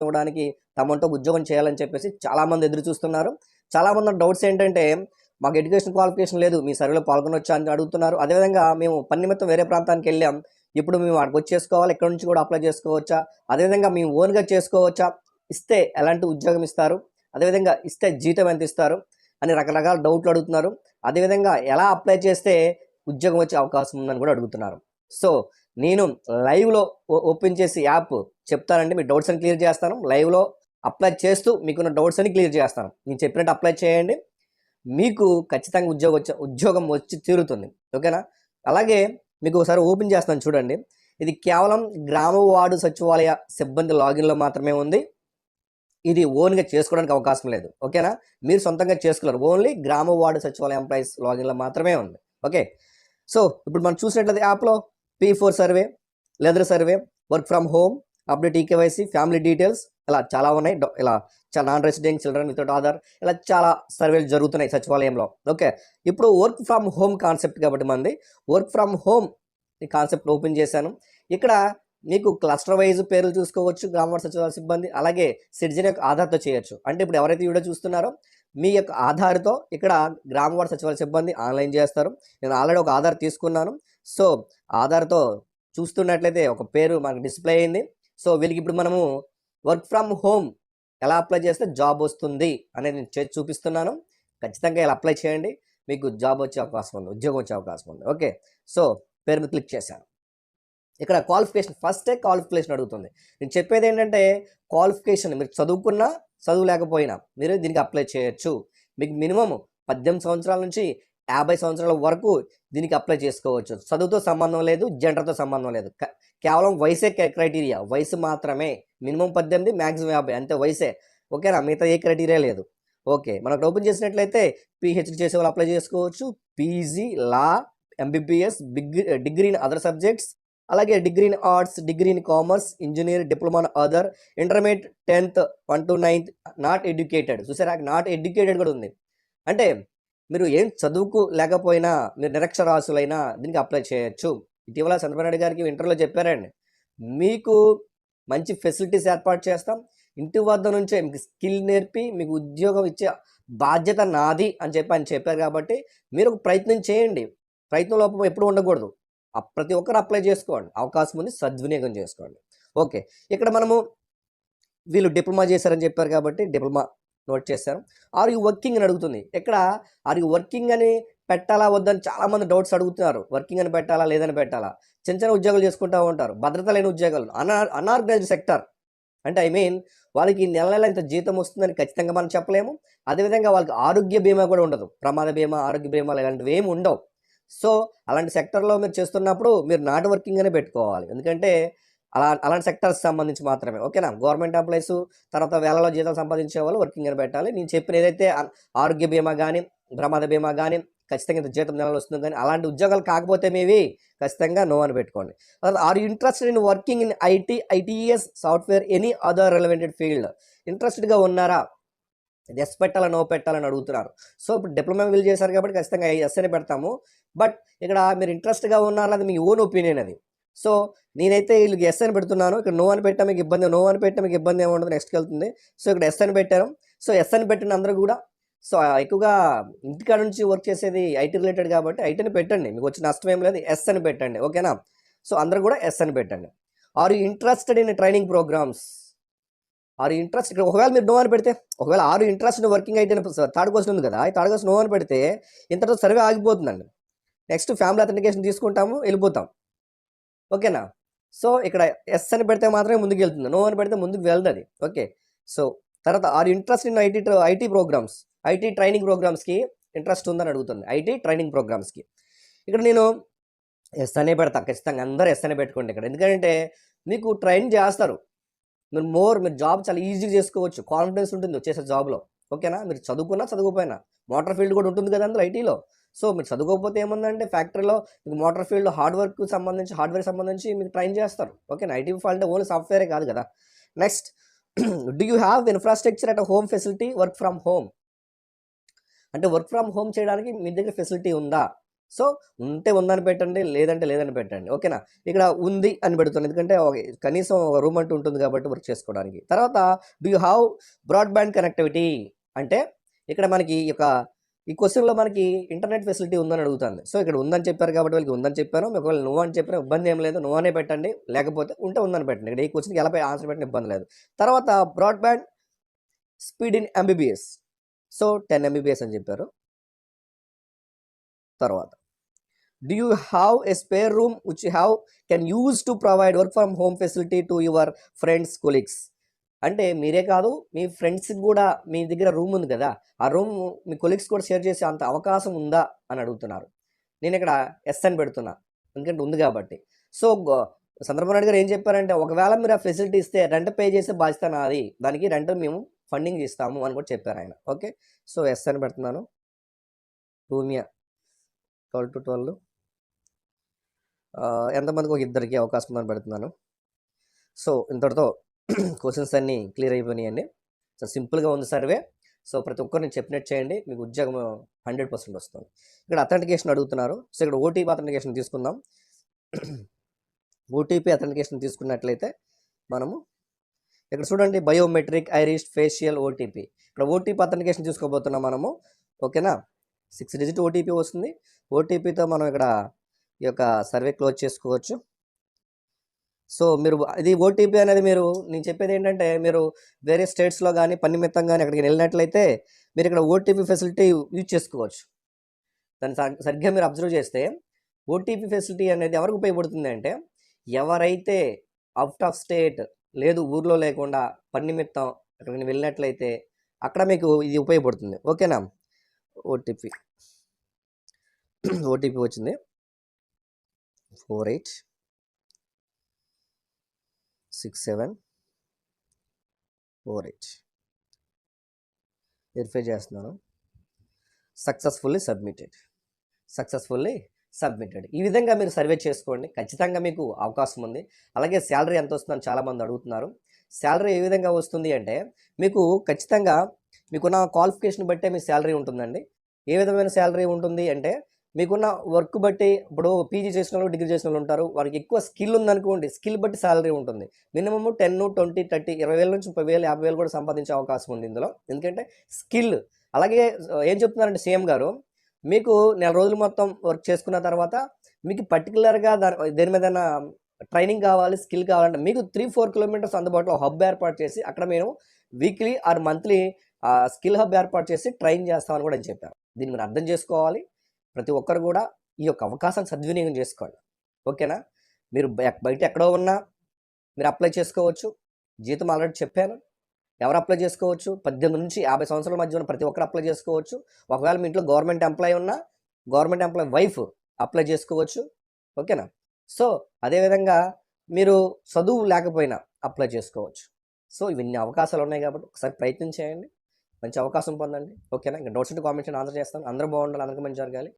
ఇవ్వడానికి తమంటూ ఉద్యోగం చేయాలని చెప్పేసి చాలామంది ఎదురు చూస్తున్నారు. చాలామంది డౌట్స్ ఏంటంటే మాకు ఎడ్యుకేషన్ క్వాలిఫికేషన్ లేదు మీ సర్వేలో పాల్గొనొచ్చా అని అడుగుతున్నారు. అదేవిధంగా మేము పని నిమిత్తం వేరే ప్రాంతానికి వెళ్ళాం. ఇప్పుడు మేము అక్కడికి వచ్చి ఎక్కడి నుంచి కూడా అప్లై చేసుకోవచ్చా? అదేవిధంగా మేము ఓన్గా చేసుకోవచ్చా? ఇస్తే ఎలాంటి ఉద్యోగం ఇస్తారు? అదేవిధంగా ఇస్తే జీతం ఎంత ఇస్తారు? అని రకరకాల డౌట్లు అడుగుతున్నారు. అదేవిధంగా ఎలా అప్లై చేస్తే ఉద్యోగం వచ్చే అవకాశం ఉందని కూడా అడుగుతున్నారు. సో నేను లైవ్లో ఓపెన్ చేసి యాప్ చెప్తానండి మీ డౌట్స్ అని క్లియర్ చేస్తాను. లైవ్లో అప్లై చేస్తూ మీకున్న డౌట్స్ అని క్లియర్ చేస్తాను. నేను చెప్పినట్టు అప్లై చేయండి. మీకు ఖచ్చితంగా ఉద్యోగం వచ్చే ఉద్యోగం వచ్చి తీరుతుంది. ఓకేనా? అలాగే మీకు ఒకసారి ఓపెన్ చేస్తాను చూడండి. ఇది కేవలం గ్రామ వార్డు సచివాలయ సిబ్బంది లాగిన్లో మాత్రమే ఉంది. ఇది ఓన్గా చేసుకోవడానికి అవకాశం లేదు. ఓకేనా? మీరు సొంతంగా చేసుకోలేరు. ఓన్లీ గ్రామ వార్డు సచివాలయ ఎంప్లాయీస్ లాగిన్లో మాత్రమే ఉంది. ఓకే? సో ఇప్పుడు మనం చూసినట్లయితే యాప్లో P four survey leather survey work from home update eKYC family details ఇలా చాలా ఉన్నాయి. ఇలా చాలా non resident children without Aadhaar ఇలా చాలా సర్వేలు జరుగుతున్నాయి సచివాలయంలో. ఓకే ఇప్పుడు వర్క్ ఫ్రమ్ హోమ్ కాన్సెప్ట్ కాబట్టి మంది వర్క్ ఫ్రమ్ హోమ్ ఈ కాన్సెప్ట్ ఓపెన్ చేశాను. ఇక్కడ మీకు క్లస్టర్ వైజ్ పేర్లు చూసుకోవచ్చు గ్రామ సచివాలయ సిబ్బంది అలాగే సిటిజన్ యొక్క ఆధార్తో చేయొచ్చు. అంటే ఇప్పుడు ఎవరైతే వీడియో చూస్తున్నారో మీ యొక్క ఆధార్తో ఇక్కడ గ్రామ వార్డు సచివాలయ సిబ్బంది ఆన్లైన్ చేస్తారు. నేను ఆల్రెడీ ఒక ఆధార్ తీసుకున్నాను. సో ఆధార్తో చూస్తున్నట్లయితే ఒక పేరు మనకు డిస్ప్లే అయింది. సో వీళ్ళకి ఇప్పుడు మనము వర్క్ ఫ్రమ్ హోమ్ ఎలా అప్లై చేస్తే జాబ్ వస్తుంది అనేది నేను చేసి చూపిస్తున్నాను. ఖచ్చితంగా ఇలా అప్లై చేయండి. మీకు జాబ్ వచ్చే అవకాశం ఉంది ఉద్యోగం వచ్చే అవకాశం ఉంది. ఓకే సో పేరు మీద క్లిక్ చేశాను. ఇక్కడ క్వాలిఫికేషన్ ఫస్టే క్వాలిఫికేషన్ అడుగుతుంది. నేను చెప్పేది ఏంటంటే క్వాలిఫికేషన్ మీరు చదువుకున్నా చదువు లేకపోయినా మీరు దీనికి అప్లై చేయొచ్చు. మీకు మినిమం పద్దెనిమిది సంవత్సరాల నుంచి యాభై సంవత్సరాల వరకు దీనికి అప్లై చేసుకోవచ్చు. చదువుతో సంబంధం లేదు జెండర్తో సంబంధం లేదు. కేవలం వయసే క్రైటీరియా. వయసు మాత్రమే. మినిమం పద్దెనిమిది మ్యాక్సిమం యాభై. అంతే వయసే. ఓకేనా? మిగతా ఏ క్రైటీరియా లేదు. ఓకే. మనకు ఓపెన్ చేసినట్లయితే పిహెచ్డి చేసే వాళ్ళు అప్లై చేసుకోవచ్చు. PG law MBBS degree degree in other subjects అలాగే degree in arts degree in commerce engineer diploma other intermediate tenth one to ninth not educated. చూసారా? నాట్ ఎడ్యుకేటెడ్ కూడా ఉంది. అంటే మీరు ఏం చదువుకు లేకపోయినా మీరు నిరక్షరాస్యులైనా దీనికి అప్లై చేయొచ్చు. ఇటీవల చంద్రబాబు నాయుడు గారికి ఇంటర్లో చెప్పారండి. మీకు మంచి ఫెసిలిటీస్ ఏర్పాటు చేస్తాం. ఇంటి వద్ద నుంచే మీకు స్కిల్ నేర్పి మీకు ఉద్యోగం ఇచ్చే బాధ్యత నాది అని చెప్పి ఆయన చెప్పారు కాబట్టి మీరు ఒక ప్రయత్నం చేయండి. ప్రయత్నం లోపం ఎప్పుడు ఉండకూడదు. ప్రతి ఒక్కరు అప్లై చేసుకోండి. అవకాశం ఉంది సద్వినియోగం చేసుకోండి. ఓకే. ఇక్కడ మనము వీళ్ళు డిప్లొమా చేశారని చెప్పారు కాబట్టి డిప్లొమా నోట్ చేస్తారు ఆర్ యూ వర్కింగ్ అని అడుగుతుంది. ఇక్కడ ఆర్ యూ వర్కింగ్ అని పెట్టాలా వద్దని చాలామంది డౌట్స్ అడుగుతున్నారు. వర్కింగ్ అని పెట్టాలా లేదని పెట్టాలా? చిన్న చిన్న ఉద్యోగాలు చేసుకుంటూ ఉంటారు. భద్రత లేని ఉద్యోగాలు. అన అనార్గనైజ్డ్ సెక్టర్. అంటే ఐ మీన్ వాళ్ళకి నెల నెల ఇంత జీతం వస్తుందని ఖచ్చితంగా మనం చెప్పలేము. అదేవిధంగా వాళ్ళకి ఆరోగ్య బీమా కూడా ఉండదు. ప్రమాద బీమా ఆరోగ్య బీమా ఇలాంటివి ఏమి ఉండవు. సో అలాంటి సెక్టర్లో మీరు చేస్తున్నప్పుడు మీరు నాట్ వర్కింగ్ అనే పెట్టుకోవాలి. ఎందుకంటే అలా అలాంటి సెక్టర్స్ సంబంధించి మాత్రమే. ఓకేనా? గవర్నమెంట్ ఎంప్లాయీస్ తర్వాత వేలలో జీతాలు సంపాదించే వాళ్ళు వర్కింగ్ అని పెట్టాలి. నేను చెప్పిన ఏదైతే ఆరోగ్య బీమా కానీ ప్రమాద బీమా కానీ ఖచ్చితంగా ఇంత జీతం నెలలు వస్తుంది కానీ అలాంటి ఉద్యోగాలు కాకపోతే మీవి ఖచ్చితంగా నో అని పెట్టుకోండి. Are interested in working in IT ITS software any other relevanted field? ఇంట్రెస్టెడ్గా ఉన్నారా? ఎస్ పెట్టాలా నో పెట్టాలని అడుగుతున్నారు. సో ఇప్పుడు డిప్లొమా వీళ్ళు చేశారు కాబట్టి ఖచ్చితంగా ఎస్ అని పెడతాము. బట్ ఇక్కడ మీరు ఇంట్రెస్ట్గా ఉన్నారా అది మీ ఓన్ ఒపీనియన్ అది. సో నేనైతే వీళ్ళకి ఎస్ అని పెడుతున్నాను. ఇక్కడ నో అని పెట్టా మీకు ఇబ్బంది నో అని పెట్టా మీకు ఇబ్బంది ఏముంటుంది నెక్స్ట్కి వెళ్తుంది. సో ఇక్కడ ఎస్ అని పెట్టాను సో ఎస్ అని పెట్టిన అందరూ కూడా సో ఎక్కువగా ఇంటికాడ నుంచి వర్క్ చేసేది ఐటీ రిలేటెడ్ కాబట్టి ఐటీని పెట్టండి. మీకు వచ్చి నష్టం ఏం లేదు. ఎస్ అని పెట్టండి. ఓకేనా సో అందరూ కూడా ఎస్ అని పెట్టండి. Are you interested in training programs are interest ఇక్కడ ఒకవేళ మీరు నో అని పెడితే ఒకవేళ ఆరు ఇంట్రెస్ట్ వర్కింగ్ అయితే థర్డ్ క్వశ్చన్ ఉంది కదా. ఈ థర్డ్ క్వశ్చన్ నో అని పెడితే ఇంతతో సర్వే ఆగిపోతుందండి. నెక్స్ట్ ఫ్యామిలీ అథెంటికేషన్ తీసుకుంటాము వెళ్ళిపోతాం. ఓకేనా? సో ఇక్కడ ఎస్ అని పెడితే మాత్రమే ముందుకు వెళ్తుంది నో అని పెడితే ముందుకు వెళ్ళదు అది ఓకే. సో తర్వాత are interest in IT IT programs IT training ప్రోగ్రామ్స్కి interest ఉందని అడుగుతుంది. ఐటీ ట్రైనింగ్ ప్రోగ్రామ్స్కి ఇక్కడ నేను ఎస్ అనే పెడతా. ఖచ్చితంగా అందరూ ఎస్ అనే పెట్టుకోండి ఇక్కడ. ఎందుకంటే మీకు ట్రైన్ చేస్తారు. మీరు మోర్ మీరు జాబ్ చాలా ఈజీగా చేసుకోవచ్చు. కాన్ఫిడెన్స్ ఉంటుంది వచ్చేసే జాబ్లో ఓకేనా? మీరు చదువుకున్నా చదువుకోపోయినా. మోటార్ ఫీల్డ్ కూడా ఉంటుంది కదా అందులో ఐటీలో సో మీరు చదువుకోకపోతే ఏముందంటే ఫ్యాక్టరీలో మీకు మోటార్ ఫీల్డ్ హార్డ్ వర్క్ సంబంధించి హార్డ్వేర్ సంబంధించి మీకు ట్రైన్ చేస్తారు. ఓకే ఐటీ ఫాల్ట్ ఓన్లీ సాఫ్ట్వేరే కాదు కదా. Next do you have infrastructure at home facility work from home అంటే వర్క్ ఫ్రమ్ హోమ్ చేయడానికి మీ దగ్గర ఫెసిలిటీ ఉందా? సో ఉంటే ఉందని పెట్టండి లేదంటే లేదని పెట్టండి. ఓకేనా? ఇక్కడ ఉంది అని పెడుతుంది. ఎందుకంటే కనీసం ఒక రూమ్ అంటూ ఉంటుంది కాబట్టి వర్క్ చేసుకోవడానికి. తర్వాత do you have broadband connectivity అంటే ఇక్కడ మనకి ఈ యొక్క ఈ క్వశ్చన్లో మనకి ఇంటర్నెట్ ఫెసిలిటీ ఉందని అడుగుతుంది. సో ఇక్కడ ఉందని చెప్పారు కాబట్టి వాళ్ళకి ఉందని చెప్పాను. ఒకవేళ నువ్వు అని చెప్పినా ఇబ్బంది ఏం లేదు. నువ్వు అనే పెట్టండి. లేకపోతే ఉంటే ఉందని పెట్టండి. ఇక్కడ ఈ క్వశ్చన్కి ఎలా ఆన్సర్ పెట్టిన ఇబ్బంది లేదు. తర్వాత broadband speed in MBBS so ten MBBS అని చెప్పారు. తర్వాత do you have a spare room which you have can use to provide work from home facility to your friends colleagues అంటే మీరే కాదు మీ ఫ్రెండ్స్కి కూడా మీ దగ్గర రూమ్ ఉంది కదా ఆ రూమ్ మీ కొలీగ్స్ కూడా షేర్ చేసే అంత అవకాశం ఉందా అని అడుగుతున్నారు. నేను ఇక్కడ ఎస్ అని పెడుతున్నా ఎందుకంటే ఉంది కాబట్టి. సో చంద్రబాబు నాయుడు గారు ఏం చెప్పారంటే ఒకవేళ మీరు ఆ ఫెసిలిటీ ఇస్తే రెంట్ పే చేసే బాధ్యత నాది దానికి రెంట్ మేము ఫండింగ్ ఇస్తాము అని కూడా చెప్పారు ఆయన. ఓకే? సో ఎస్ అని పెడుతున్నాను. రూమియా ట్వెల్వ్ టు ట్వెల్వ్. ఎంతమందికి ఒక ఇద్దరికి అవకాశం ఉందని పెడుతున్నాను. సో ఇంతటితో క్వశ్చన్స్ అన్నీ క్లియర్ అయిపోయినాయండి. సో సింపుల్గా ఉంది సర్వే సో ప్రతి ఒక్కరిని చెప్పినట్టు చేయండి. మీకు ఉద్యోగం హండ్రెడ్ పర్సెంట్ వస్తుంది. ఇక్కడ అథెంటికేషన్ అడుగుతున్నారు. సో ఇక్కడ ఓటీపీ అథెంటికేషన్ తీసుకుందాం. ఓటీపీ అథెంటికేషన్ తీసుకున్నట్లయితే మనము ఇక్కడ చూడండి బయోమెట్రిక్ ఐరిష్ ఫేషియల్ ఓటీపీ ఇక్కడ ఓటీపీ అథెంటికేషన్ తీసుకోబోతున్నాం మనము. ఓకేనా? సిక్స్ డిజిట్ ఓటీపీ వస్తుంది. ఓటీపీతో మనం ఇక్కడ ఈ యొక్క సర్వే క్లోజ్ చేసుకోవచ్చు. సో మీరు ఇది ఓటీపీ అనేది మీరు నేను చెప్పేది ఏంటంటే మీరు వేరే స్టేట్స్లో కానీ పని నిమిత్తం కానీ అక్కడికి వెళ్ళినట్లయితే మీరు ఇక్కడ ఓటీపీ ఫెసిలిటీ యూజ్ చేసుకోవచ్చు. దాన్ని సరిగ్గా మీరు అబ్జర్వ్ చేస్తే ఓటీపీ ఫెసిలిటీ అనేది ఎవరికి ఉపయోగపడుతుంది అంటే ఎవరైతే అవుట్ ఆఫ్ స్టేట్ లేదు ఊర్లో లేకుండా పని నిమిత్తం అక్కడికి వెళ్ళినట్లయితే అక్కడ మీకు ఇది ఉపయోగపడుతుంది. ఓకేనా? ఓటీపీ ఓటీపీ వచ్చింది. Four eight. Six seven four eight. Verify చేస్తున్నాను. Successfully submitted. Successfully submitted. ఈ విధంగా మీరు సర్వే చేసుకోండి. ఖచ్చితంగా మీకు అవకాశం ఉంది. అలాగే శాలరీ ఎంత వస్తుందని చాలామంది అడుగుతున్నారు. శాలరీ ఏ విధంగా వస్తుంది అంటే మీకు ఖచ్చితంగా మీకున్న క్వాలిఫికేషన్ బట్టే మీ శాలరీ ఉంటుందండి. ఏ విధమైన శాలరీ ఉంటుంది అంటే మీకున్న వర్క్ బట్టి ఇప్పుడు పీజీ చేసిన వాళ్ళు డిగ్రీ చేసిన వాళ్ళు ఉంటారు. వారికి ఎక్కువ స్కిల్ ఉందనుకోండి స్కిల్ బట్టి శాలరీ ఉంటుంది. మినిమమ్ టెన్ ట్వంటీ థర్టీ ఇరవై వేల నుంచి ముప్పై వేలు యాభై వేలు కూడా సంపాదించే అవకాశం ఉంది ఇందులో. ఎందుకంటే స్కిల్ అలాగే ఏం చెప్తున్నారంటే సీఎం గారు మీకు నెల రోజులు మొత్తం వర్క్ చేసుకున్న తర్వాత మీకు పర్టికులర్గా దాని దేని మీద ట్రైనింగ్ కావాలి స్కిల్ కావాలంటే మీకు త్రీ ఫోర్ కిలోమీటర్స్ అందుబాటులో హబ్ ఏర్పాటు చేసి అక్కడ మేము weekly or monthly skill hub ఏర్పాటు చేసి ట్రైన్ చేస్తామని కూడా చెప్పారు. దీన్ని మీరు అర్థం చేసుకోవాలి. ప్రతి ఒక్కరు కూడా ఈ యొక్క అవకాశాన్ని సద్వినియోగం చేసుకోవాలి. ఓకేనా? మీరు బయ- బయట ఎక్కడో ఉన్నా మీరు అప్లై చేసుకోవచ్చు. జీతం ఆల్రెడీ చెప్పాను. ఎవరు అప్లై చేసుకోవచ్చు? పద్దెనిమిది నుంచి యాభై సంవత్సరాల మధ్య ఉన్న ప్రతి ఒక్కరు అప్లై చేసుకోవచ్చు. ఒకవేళ మీ ఇంట్లో గవర్నమెంట్ ఎంప్లాయ్ ఉన్నా గవర్నమెంట్ ఎంప్లాయ్ వైఫ్ అప్లై చేసుకోవచ్చు. ఓకేనా? సో అదేవిధంగా మీరు చదువు లేకపోయినా అప్లై చేసుకోవచ్చు. సో ఇవన్నీ అవకాశాలు ఉన్నాయి కాబట్టి ఒకసారి ప్రయత్నం చేయండి. మంచి అవకాశం పొందండి. ఓకేనా? ఇంకా డౌట్స్ కామెంట్స్ ఆన్సర్ చేస్తాను. అందరూ బాగుండాలి. అందరికీ మంచి జరగాలి.